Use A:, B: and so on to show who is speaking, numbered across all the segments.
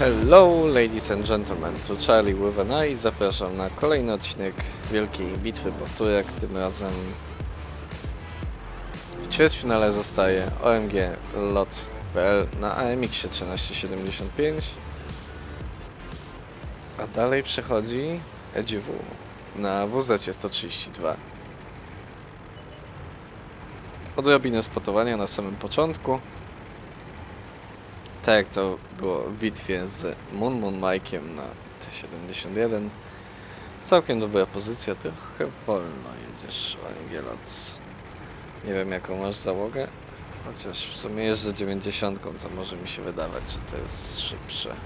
A: Hello, ladies and gentlemen, tu Charlie with an Eye. Zapraszam na kolejny odcinek Wielkiej Bitwy Powtórek. Tym razem w ćwierćfinale zostaje OMG LOTS.pl na AMX 1375. A dalej przechodzi EGW na WZ 132. Odrobinę spotowania na samym początku. Tak jak to było w bitwie z Moon Moon Mike'iem na T71. Całkiem dobra pozycja, trochę wolno jedziesz Angeloc. Nie wiem jaką masz załogę, chociaż w sumie jeżdżę 90, to może mi się wydawać, że to jest szybsze.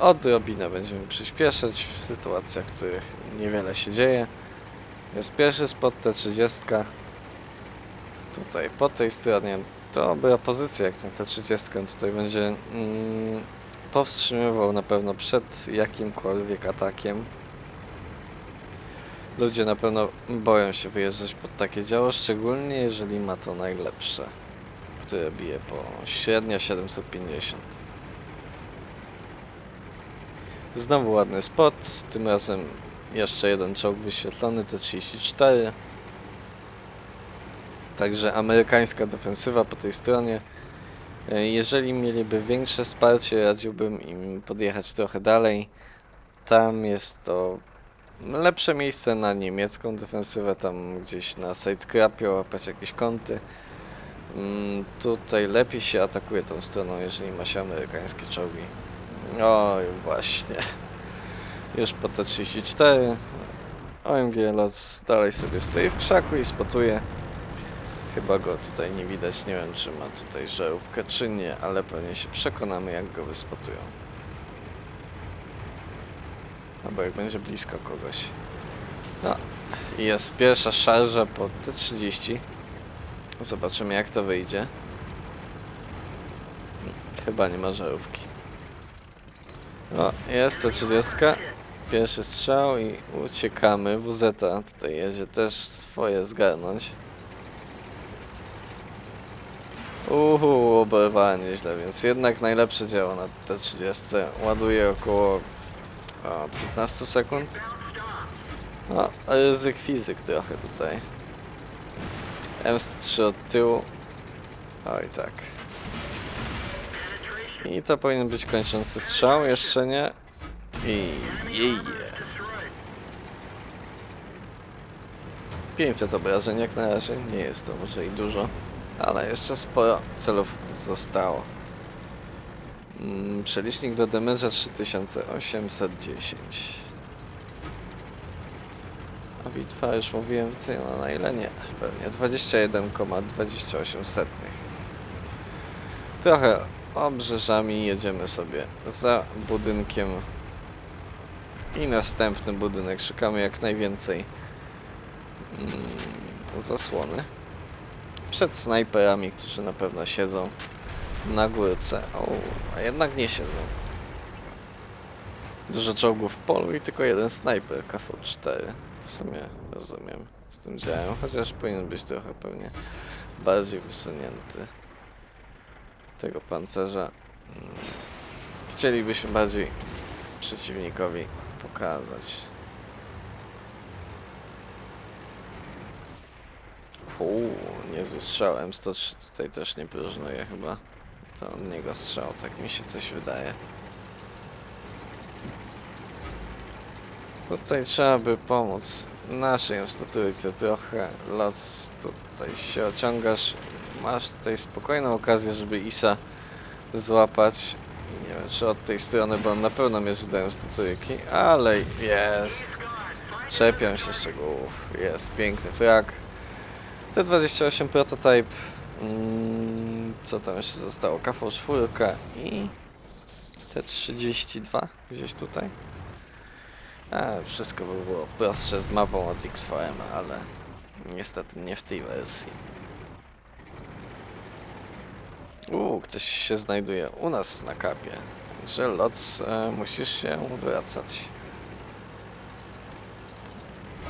A: Odrobinę będziemy przyspieszać w sytuacjach, w których niewiele się dzieje. Jest pierwszy spot T30. Tutaj po tej stronie dobra pozycja jak na T30. Tutaj będzie mm, powstrzymywał na pewno przed jakimkolwiek atakiem. Ludzie na pewno boją się wyjeżdżać pod takie działo, szczególnie jeżeli ma to najlepsze, które bije po średnio 750. Znowu ładny spot, tym razem jeszcze jeden czołg wyświetlony, T34. Także amerykańska defensywa po tej stronie. E, Jeżeli mieliby większe wsparcie, radziłbym im podjechać trochę dalej. Tam jest to lepsze miejsce na niemiecką defensywę, tam gdzieś na sidescrapie łapać jakieś kąty. Mm, Tutaj lepiej się atakuje tą stroną, jeżeli ma się amerykańskie czołgi. Oj, właśnie. Już po T34. OMG Los dalej sobie stoi w krzaku i spotuje. Chyba go tutaj nie widać, nie wiem czy ma tutaj żarówkę czy nie, ale pewnie się przekonamy jak go wyspotują. Albo jak będzie blisko kogoś. No, i jest pierwsza szarża po T30. Zobaczymy jak to wyjdzie. Chyba nie ma żarówki. No, jest T30. Pierwszy strzał i uciekamy. WZ tutaj jedzie też swoje zgarnąć. Uhu, oberwałem nieźle, więc jednak najlepsze działo na T30. Ładuje około o, 15 sekund. No, ryzyk fizyk trochę tutaj. M3 od tyłu. Oj tak. I to powinien być kończący strzał, jeszcze nie. I jeje. 500 obrażeń jak na razie, nie jest to może i dużo, ale jeszcze sporo celów zostało. Mm, Przelicznik do damage'a 3810. A bitwa już mówiłem wyceniona na ile nie, pewnie 21,28 setnych. Trochę obrzeżami jedziemy sobie za budynkiem i następny budynek. Szukamy jak najwięcej mm, zasłony. Przed snajperami, którzy na pewno siedzą na górce. O, a jednak nie siedzą. Dużo czołgów w polu i tylko jeden snajper KV-4. W sumie rozumiem z tym działem, chociaż powinien być trochę pewnie bardziej wysunięty tego pancerza. Mm, Chcielibyśmy bardziej przeciwnikowi pokazać. Uuu, niezły strzał. M103 tutaj też nie próżnuje chyba. To od niego strzał, tak mi się coś wydaje. Tutaj trzeba by pomóc naszej M103 trochę. Los tutaj się ociągasz. Masz tutaj spokojną okazję, żeby Isa złapać. Nie wiem, czy od tej strony, bo on na pewno mierzy do M103, ale jest. Czepiam się szczegółów. Jest piękny frak. T28 prototype. Mm, co tam jeszcze zostało? KV4 i T32 gdzieś tutaj. A, wszystko by było prostsze z mapą od XVM, ale niestety nie w tej wersji. Uuu, ktoś się znajduje u nas na kapie. Także Loc, e, musisz się wracać.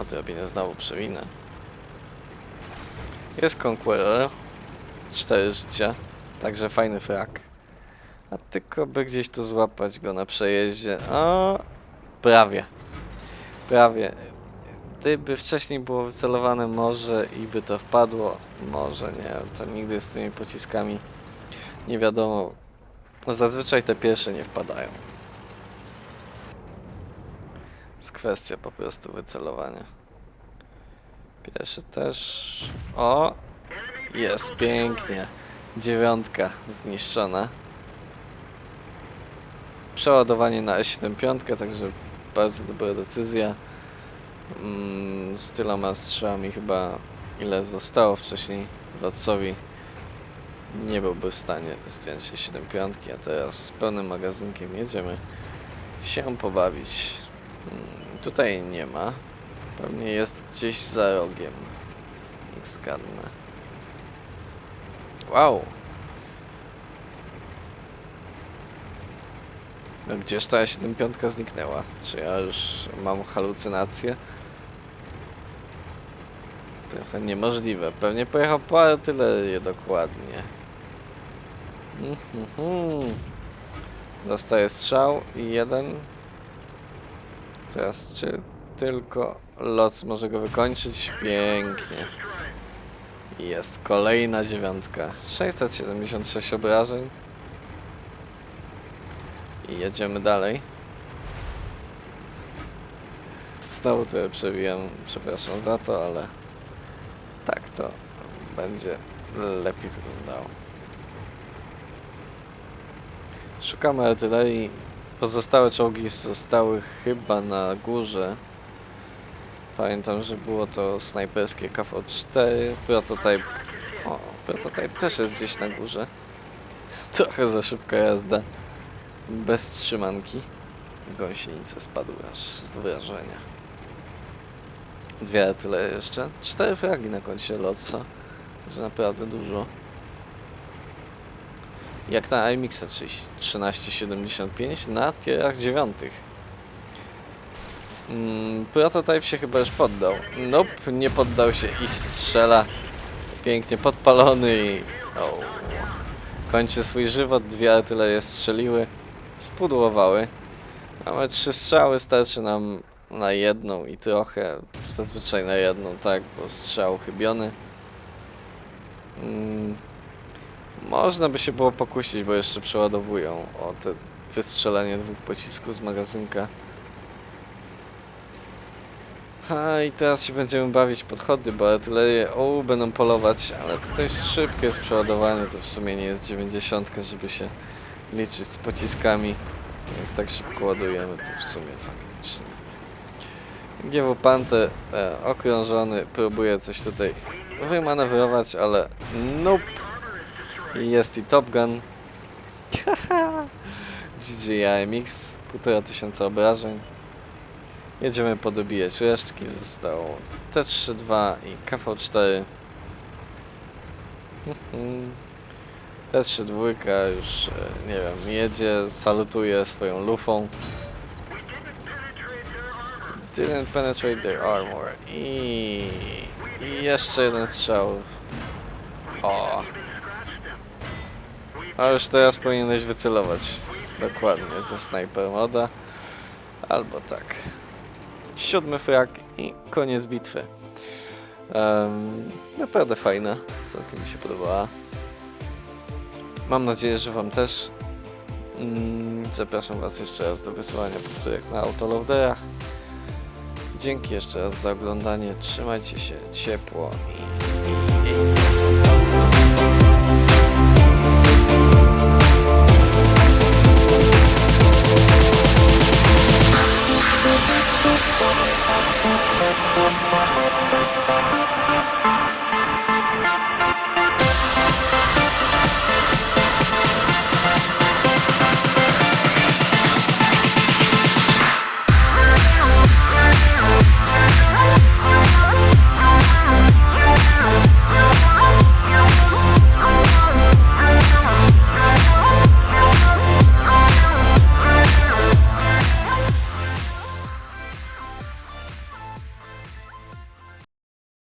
A: Odrobinę znowu przewinę. Jest Conqueror. Cztery życia. Także fajny frak. A tylko by gdzieś tu złapać go na przejeździe. O, prawie. Prawie. Gdyby wcześniej było wycelowane może i by to wpadło, może nie. To nigdy z tymi pociskami nie wiadomo. Zazwyczaj te pierwsze nie wpadają. Jest kwestia po prostu wycelowania. Pierwszy też. O! Jest pięknie. Dziewiątka zniszczona. Przeładowanie na S75, także bardzo dobra decyzja. Mm, z tyloma strzałami chyba ile zostało wcześniej Lotsowi nie byłby w stanie zdjąć się 75, a teraz z pełnym magazynkiem jedziemy się pobawić. Mm, tutaj nie ma. Pewnie jest gdzieś za rogiem. Zgadnę. Wow! No gdzież ta 75 zniknęła? Czy ja już mam halucynację? Trochę niemożliwe. Pewnie pojechał po artylerię dokładnie. Mhm. Dostaje strzał i jeden. Teraz czy tylko los może go wykończyć? Pięknie. Jest kolejna dziewiątka. 676 obrażeń. I jedziemy dalej. Znowu to przewijam, przepraszam za to, ale tak to będzie lepiej wyglądało. Szukamy artylerii. Pozostałe czołgi zostały chyba na górze. Pamiętam, że było to snajperskie KV-4, prototyp. O, prototyp też jest gdzieś na górze. Trochę za szybka jazda. Bez trzymanki. Gąsienice spadły aż z wrażenia. Dwie tyle jeszcze. Cztery fragi na koncie Lotsa. Że naprawdę dużo. Jak na iMixa 1375 na tierach dziewiątych. Mm, prototyp się chyba już poddał. Nope, nie poddał się i strzela. Pięknie podpalony i... O, kończy swój żywot. Dwie artylerie strzeliły. Spudłowały. Mamy trzy strzały, starczy nam na jedną i trochę. Zazwyczaj na jedną, tak, bo strzał chybiony. Mm, można by się było pokusić, bo jeszcze przeładowują o te wystrzelenie dwóch pocisków z magazynka. A i teraz się będziemy bawić podchody, bo artylerie o, będą polować, ale tutaj szybkie jest przeładowanie, to w sumie nie jest 90, żeby się liczyć z pociskami. Jak tak szybko ładujemy, to w sumie faktycznie. GW Panther e, okrążony, próbuje coś tutaj wymanewrować, ale nope. Jest i Top Gun. GGIMX, półtora tysiąca obrażeń. Jedziemy podobijać resztki, zostało T3-2 i KV-4. Mhm. T3-2 już, e, nie wiem, jedzie, salutuje swoją lufą. Didn't penetrate their armor. I, i jeszcze jeden strzał. O. A już teraz powinieneś wycelować. Dokładnie, ze sniper moda. Albo tak. Siódmy frag i koniec bitwy. Em, naprawdę fajna. Całkiem mi się podobała. Mam nadzieję, że Wam też. Mm, Zapraszam Was jeszcze raz do wysyłania powtórek na autoloaderach. Dzięki jeszcze raz za oglądanie. Trzymajcie się ciepło i, i, i.